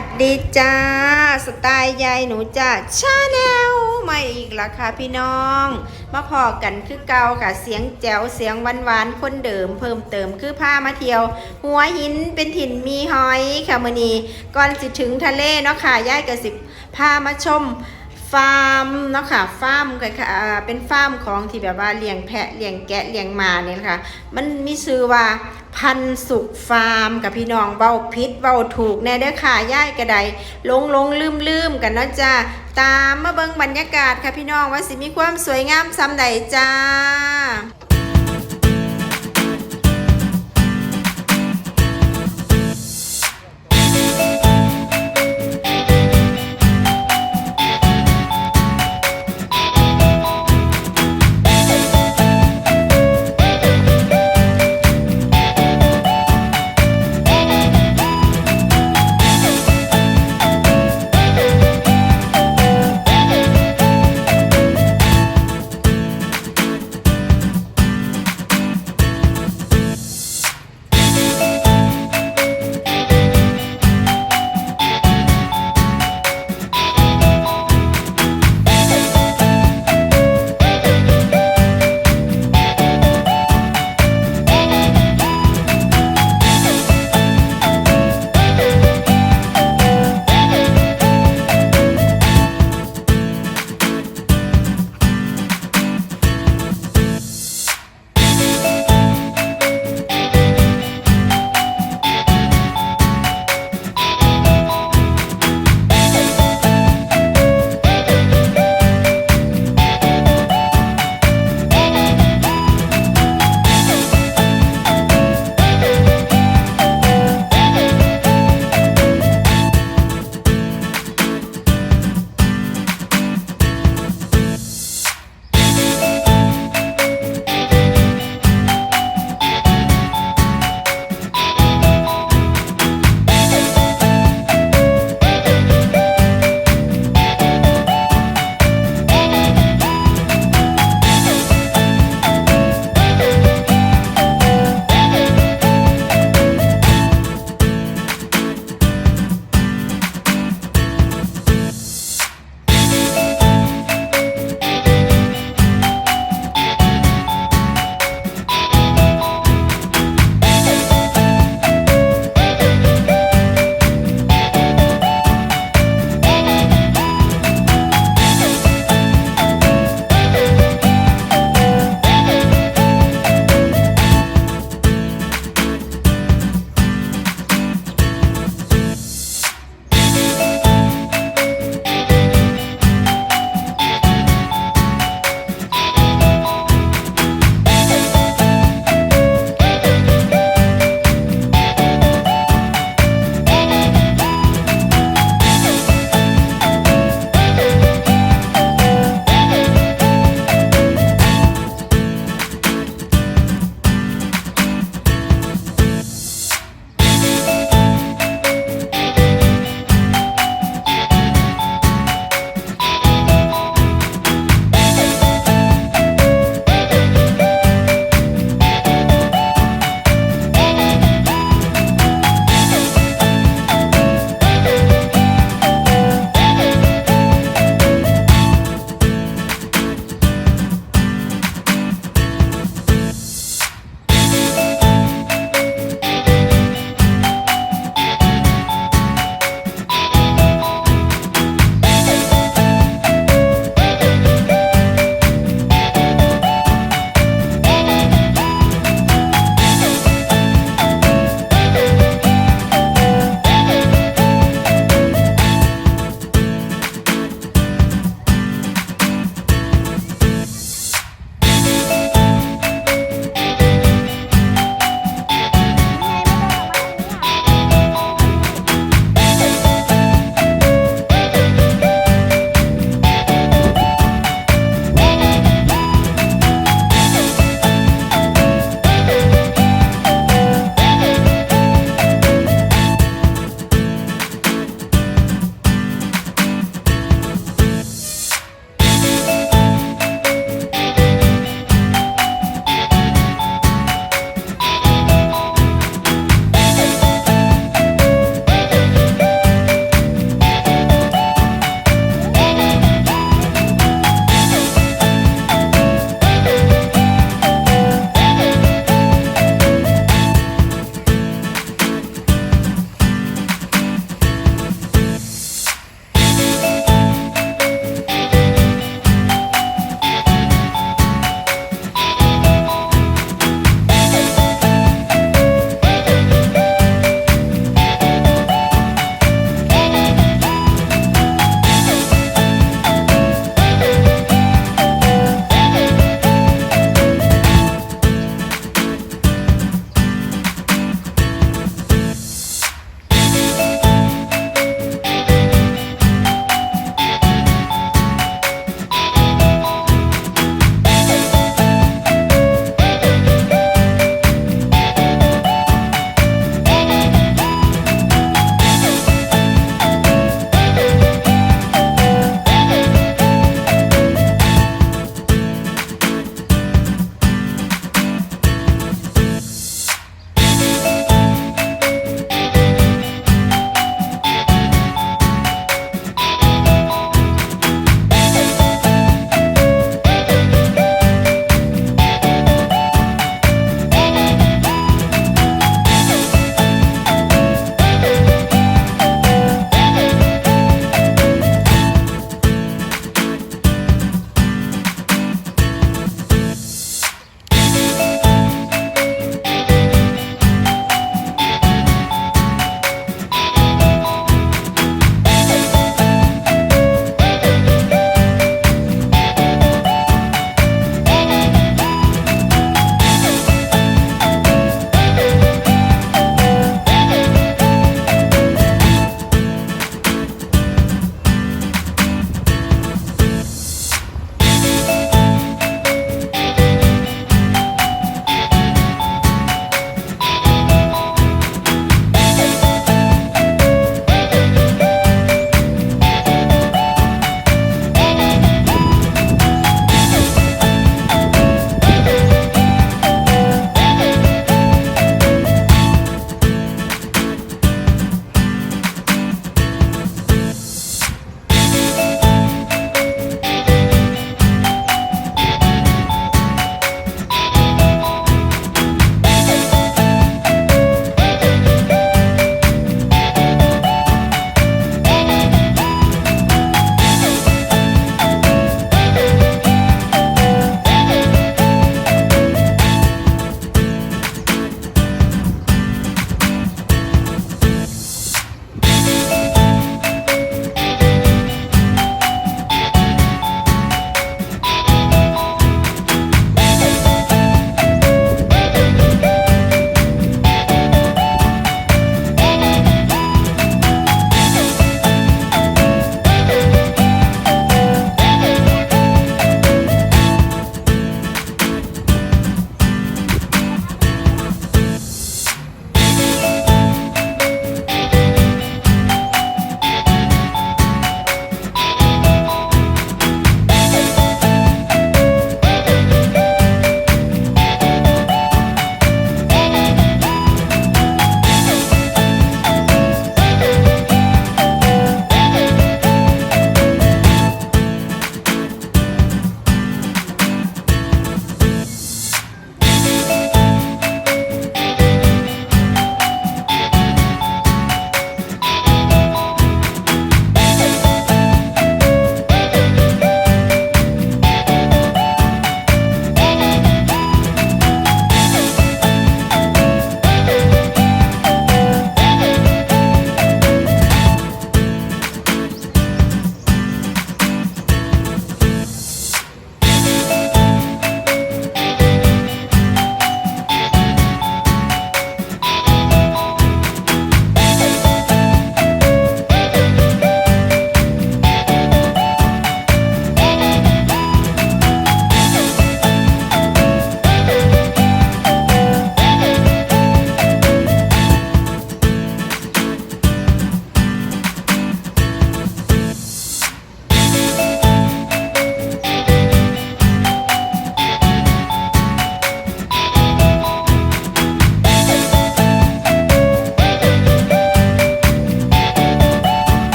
สดีจ้า สไตล์ยายหนูจ้าชาแนลมาอีกแล้วค่ะพี่น้อง มาพอกันคือเก่าค่ะเสียงแจ๋วเสียงหวานหวานคนเดิม เพิ่มเติมคือพามาเที่ยว หัวหินเป็นถิ่นมีหอยค่ะมือนีก่อนสิถึงทะเลเนาะค่ะยายกระสิบพามาชม ฟาร์มเนาะค่ะฟาร์มค่ะค่ะเป็นฟาร์มของที่แบบว่าเลี้ยงแพะเลี้ยงแกะเลี้ยงมาเนี่ยนะคะมันมีชื่อว่าพันสุขฟาร์มกับพี่น้องเบ้าพิษเบ้าถูกแน่เด้อค่ะย่ายกระไดลงลงลืมลืมกันเนาะจ้าตามมาเบิ่งบรรยากาศค่ะพี่น้องว่าสิมีความสวยงามซ้ำใดจ้า